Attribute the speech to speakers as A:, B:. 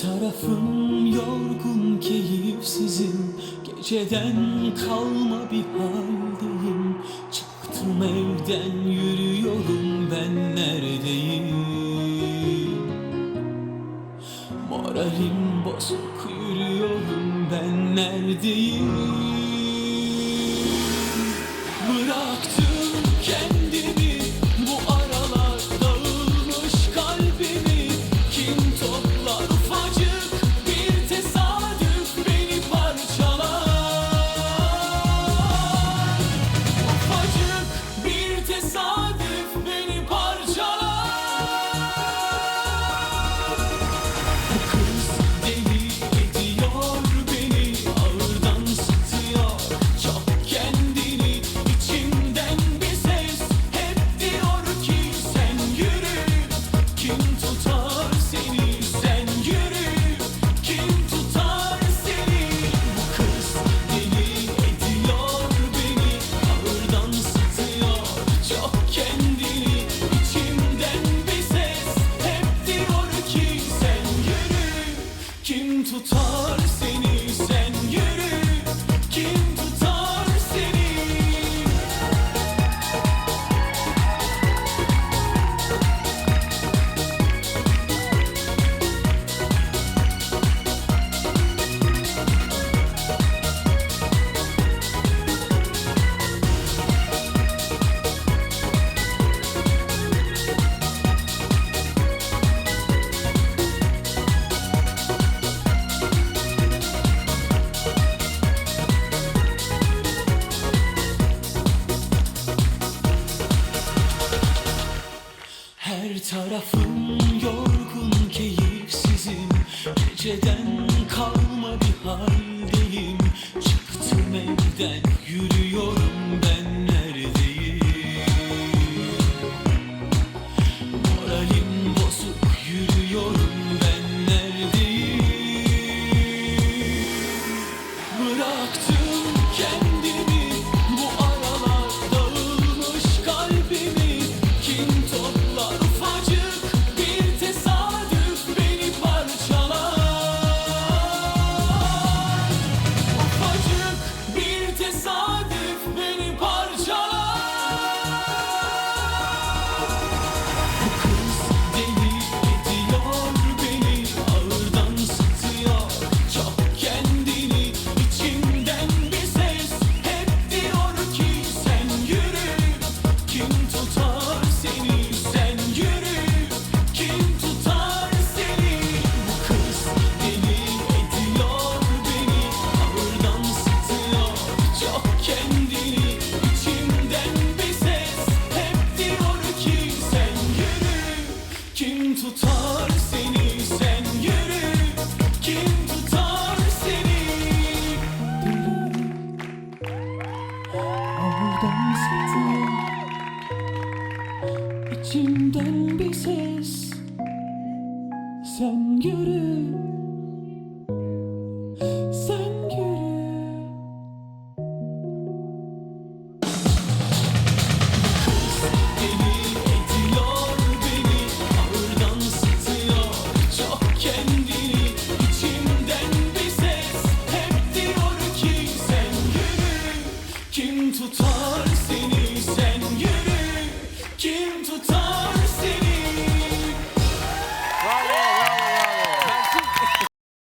A: Tarafım yorgun keyifsizim. Geceden kalma bir haldeyim. Çıktım evden yürüyorum ben neredeyim? Moralim bozuk yürüyorum ben neredeyim? Bıraktım tutar seni. tarafım yorgun keyifsizim. Geceden kalma bir haldeyim. Çıktım evden yürüyorum ben neredeyim? Moralim bozuk yürüyorum ben neredeyim? Bıraktım kendimi. İçimden bir ses Sen görüp